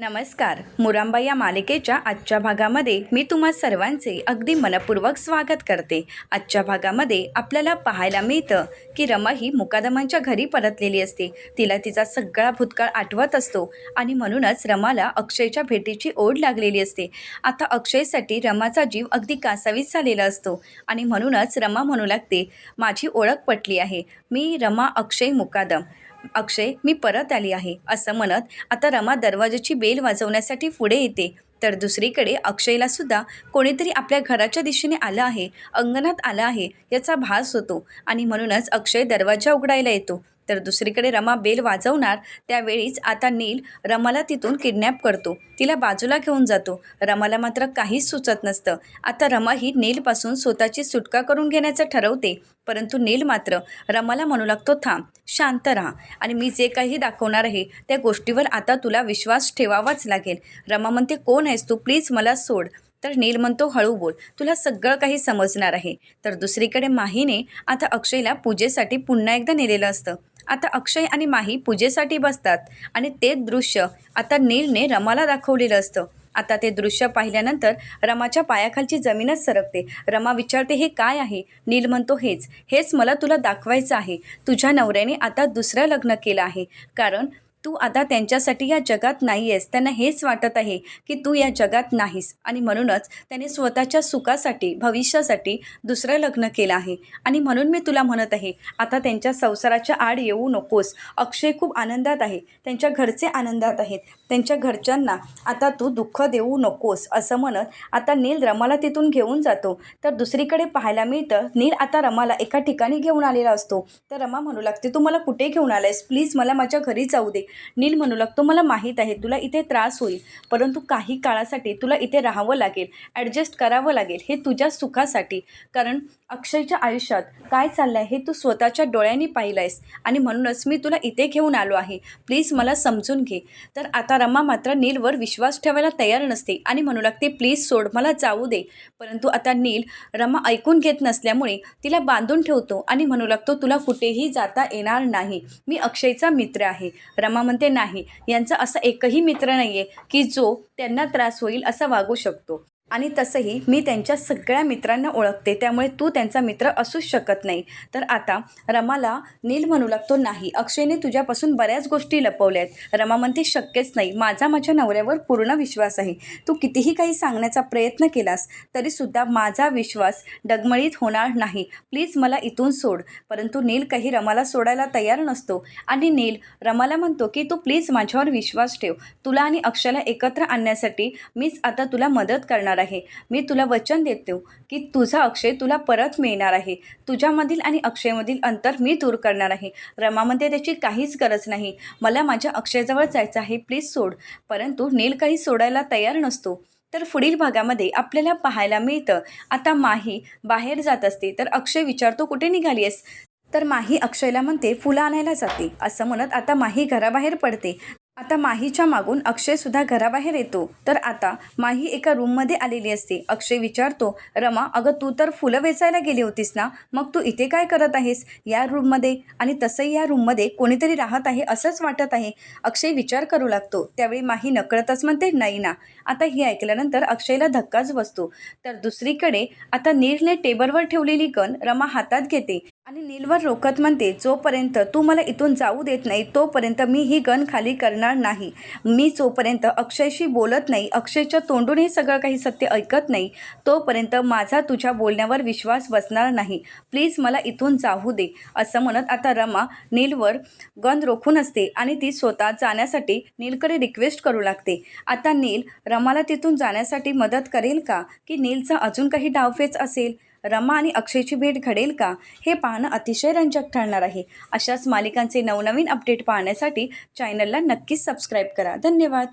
नमस्कार. मुरांबा या मालिकेच्या आजच्या भागामध्ये मी तुम्हा सर्वांचे अगदी मनपूर्वक स्वागत करते. आजच्या भागामध्ये आपल्याला पाहायला मिळतं की रमा ही मुकादमांच्या घरी परतलेली असते. तिला तिचा सगळा भूतकाळ आठवत असतो आणि म्हणूनच रमाला अक्षयच्या भेटीची ओढ लागलेली असते. आता अक्षयसाठी रमाचा जीव अगदी कासावीस झालेला असतो आणि म्हणूनच रमा म्हणू लागते माझी ओळख पटली आहे. मी रमा अक्षय मुकादम. अक्षय मी परत आली आहे असं म्हणत आता रमा दरवाजाची बेल वाजवण्यासाठी पुढे येते. तर दुसरीकडे अक्षयला सुद्धा कोणीतरी आपल्या घराच्या दिशेने आलं आहे अंगणात आलं आहे याचा भास होतो आणि म्हणूनच अक्षय दरवाजा उघडायला येतो. तर दुसरीकडे रमा बेल वाजवणार त्यावेळीच आता नील रमाला तिथून किडनॅप करतो. तिला बाजूला घेऊन जातो. रमाला मात्र काहीच सुचत नसतं. आता रमा ही नीलपासून स्वतःची सुटका करून घेण्याचं ठरवते. परंतु नील मात्र रमाला म्हणू लागतो थांब शांत राहा. आणि मी जे काही दाखवणार आहे त्या गोष्टीवर आता तुला विश्वास ठेवावाच लागेल. रमा म्हणते कोण आहेस तू? प्लीज मला सोड. तर नील म्हणतो हळू बोल. तुला सगळं काही समजणार आहे. तर दुसरीकडे माहीने आता अक्षयला पूजेसाठी पुन्हा एकदा नेलेलं असतं. आता अक्षय आणि माही पूजेसाठी बसतात. आणि ते दृश्य आता नीलने रमाला दाखवलेलं असतं. आता ते दृश्य पाहिल्यानंतर रमाच्या पायाखालची जमीनच सरकते. रमा विचारते हे काय आहे? नील म्हणतो हेच हेच मला तुला दाखवायचं आहे. तुझ्या नवऱ्याने आता दुसरं लग्न केलं आहे. कारण तू आता त्यांच्यासाठी या जगात नाही आहेस त्यांना हेच वाटत आहे की तू या जगात नाहीस. आणि म्हणूनच त्याने स्वतःच्या सुखासाठी भविष्यासाठी दुसरं लग्न केलं आहे. आणि म्हणून मी तुला म्हणत आहे आता त्यांच्या संसाराच्या आड येऊ नकोस. अक्षय खूप आनंदात आहे. त्यांच्या घरचे आनंदात आहेत. त्यांच्या घरच्यांना आता तू दुःख देऊ नकोस असं म्हणत आता नील रमाला तिथून घेऊन जातो. तर दुसरीकडे पाहायला मिळतं नील आता रमाला एका ठिकाणी घेऊन आलेला असतो. तर रमा म्हणू लागते तू मला कुठे घेऊन आलायस? प्लीज मला माझ्या घरी जाऊ दे. नील म्हणू लागतो मला माहीत आहे तुला इथे त्रास होईल परंतु काही काळासाठी तुला इथे राहावं लागेल ॲडजस्ट करावं लागेल हे तुझ्या सुखासाठी. कारण अक्षयच्या आयुष्यात काय चाललं आहे हे तू स्वतःच्या डोळ्यांनी पाहिलं आहेस आणि म्हणूनच मी तुला इथे घेऊन आलो आहे. प्लीज मला समजून घे. तर आता रमा मात्र नीलवर विश्वास ठेवायला तयार नसते आणि म्हणू लागते प्लीज सोड मला जाऊ दे. परंतु आता नील रमा ऐकून घेत नसल्यामुळे तिला बांधून ठेवतो आणि म्हणू लागतो तुला कुठेही जाता येणार नाही. मी अक्षयचा मित्र आहे. रमा म्हणते नाही. यांचा असा एकही मित्र नाही आहे की जो त्यांना त्रास होईल असा वागू शकतो. आणि तसंही मी त्यांच्या सगळ्या मित्रांना ओळखते त्यामुळे तू त्यांचा मित्र असूच शकत नाही. तर आता रमाला नील म्हणू लागतो नाही अक्षयने तुझ्यापासून बऱ्याच गोष्टी लपवल्या आहेत. रमा म्हणते शक्यच नाही. माझा माझ्या नवऱ्यावर पूर्ण विश्वास आहे. तू कितीही काही सांगण्याचा प्रयत्न केलास तरीसुद्धा माझा विश्वास डगमळीत होणार नाही. प्लीज मला इथून सोड. परंतु नील काही रमाला सोडायला तयार नसतो. आणि नील रमाला म्हणतो की तू प्लीज माझ्यावर विश्वास ठेव. तुला आणि अक्षयला एकत्र आणण्यासाठी मीच आता तुला मदत करणार आहे. मी तुला वचन देतो की तुझा अक्षय तुला परत मिळणार आहे. तुझ्यामधील आणि अक्षयमधील अंतर मी दूर करणार आहे. रमा त्याची काहीच गरज नाही. मला माझ्या अक्षयजवळ जायचं आहे प्लीज सोड. परंतु नील काही सोडायला तयार नसतो. तर पुढील भागामध्ये आपल्याला पाहायला मिळतं. आता माही बाहेर जात असते तर अक्षय विचारतो कुठे निघाली आहेस? तर माही अक्षयला म्हणते फुलं आणायला जाते. असं म्हणत आता माही घराबाहेर पडते. आता माहीच्या मागून अक्षयसुद्धा घराबाहेर येतो. तर आता माही एका रूममध्ये आलेली असते. अक्षय विचारतो रमा अगं तू तर फुलं वेचायला गेली होतीस ना? मग तू इथे काय करत आहेस? या रूममध्ये आणि तसंही या रूममध्ये कोणीतरी राहत आहे असंच वाटत आहे. अक्षय विचार करू लागतो. त्यावेळी माही नकळतच म्हणते नाही ना. आता हे ऐकल्यानंतर अक्षयला धक्काच बसतो. तर दुसरीकडे आता नीरने टेबलवर ठेवलेली गन रमा हातात घेते. आणि नीलवर रोखत म्हणते जोपर्यंत तू मला इथून जाऊ देत नाही तोपर्यंत मी ही गन खाली करणार नाही. मी जोपर्यंत अक्षयशी बोलत नाही अक्षयच्या तोंडून हे सगळं काही सत्य ऐकत नाही तोपर्यंत माझा तुझ्या बोलण्यावर विश्वास बसणार नाही. प्लीज मला इथून जाऊ दे असं म्हणत आता रमा नीलवर गन रोखून असते आणि ती स्वतः जाण्यासाठी नीलकडे रिक्वेस्ट करू लागते. आता नील रमाला तिथून जाण्यासाठी मदत करेल का? की नीलचा अजून काही डावफेच असेल? रमा आणि अक्षयची भेट घडेल का? हे पाहणं अतिशय रंजक ठरणार आहे. अशाच मालिकांचे नवनवीन अपडेट पाहण्यासाठी चॅनलला नक्कीच सबस्क्राईब करा. धन्यवाद.